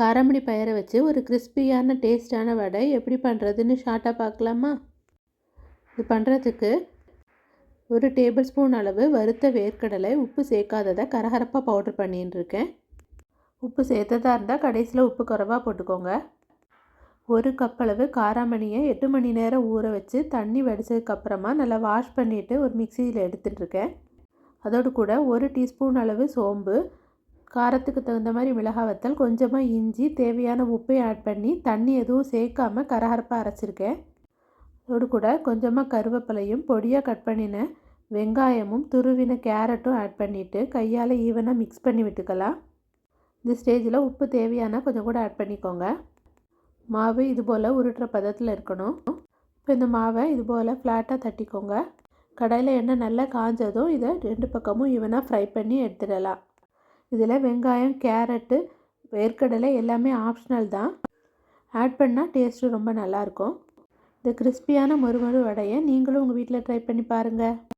காராமணி பயிரை வச்சு ஒரு கிறிஸ்பியான டேஸ்டான வடை எப்படி பண்ணுறதுன்னு ஷார்ட்டாக பார்க்கலாமா? இது பண்ணுறதுக்கு ஒரு டேபிள் ஸ்பூன் அளவு வறுத்த வேர்க்கடலை உப்பு சேர்க்காததை கரகரப்பாக பவுடர் பண்ணின்னு இருக்கேன். உப்பு சேர்த்ததா இருந்தால் கடைசியில் உப்பு குறைவாக போட்டுக்கோங்க. ஒரு கப் அளவு காராமணியை எட்டு மணி நேரம் ஊற வச்சு தண்ணி வடித்ததுக்கப்புறமா நல்லா வாஷ் பண்ணிவிட்டு ஒரு மிக்சியில் எடுத்துகிட்ருக்கேன் அதோடு கூட ஒரு டீஸ்பூன் அளவு சோம்பு காரத்துக்கு தகுந்த மாதிரி மிளகா வத்தல் கொஞ்சமாக இஞ்சி தேவையான உப்பையும் ஆட் பண்ணி தண்ணி எதுவும் சேர்க்காம கரகரப்பாக அரைச்சிருக்கேன். அதோடு கூட கொஞ்சமாக கருவேப்பிலையும் பொடியாக கட் பண்ணின வெங்காயமும் துருவின கேரட்டும் ஆட் பண்ணிவிட்டு கையால் ஈவனாக மிக்ஸ் பண்ணி விட்டுக்கலாம். இந்த ஸ்டேஜில் உப்பு தேவையான கொஞ்சம் கூட ஆட் பண்ணிக்கோங்க. மாவு இது போல் உருட்டுற பதத்தில் இருக்கணும். இப்போ இந்த மாவை இது போல் ஃப்ளாட்டாக தட்டிக்கோங்க. கடையில் எண்ணெய் நல்லா காஞ்சதும் இதை ரெண்டு பக்கமும் ஈவனாக ஃப்ரை பண்ணி எடுத்துடலாம். இதில் வெங்காயம் கேரட்டு வேர்க்கடலை எல்லாமே ஆப்ஷனல் தான். ஆட் பண்ணால் டேஸ்ட்டு ரொம்ப நல்லாயிருக்கும் இந்த கிறிஸ்பியான மொறுமொறு வடையை நீங்களும் உங்கள் வீட்டில் ட்ரை பண்ணி பாருங்கள்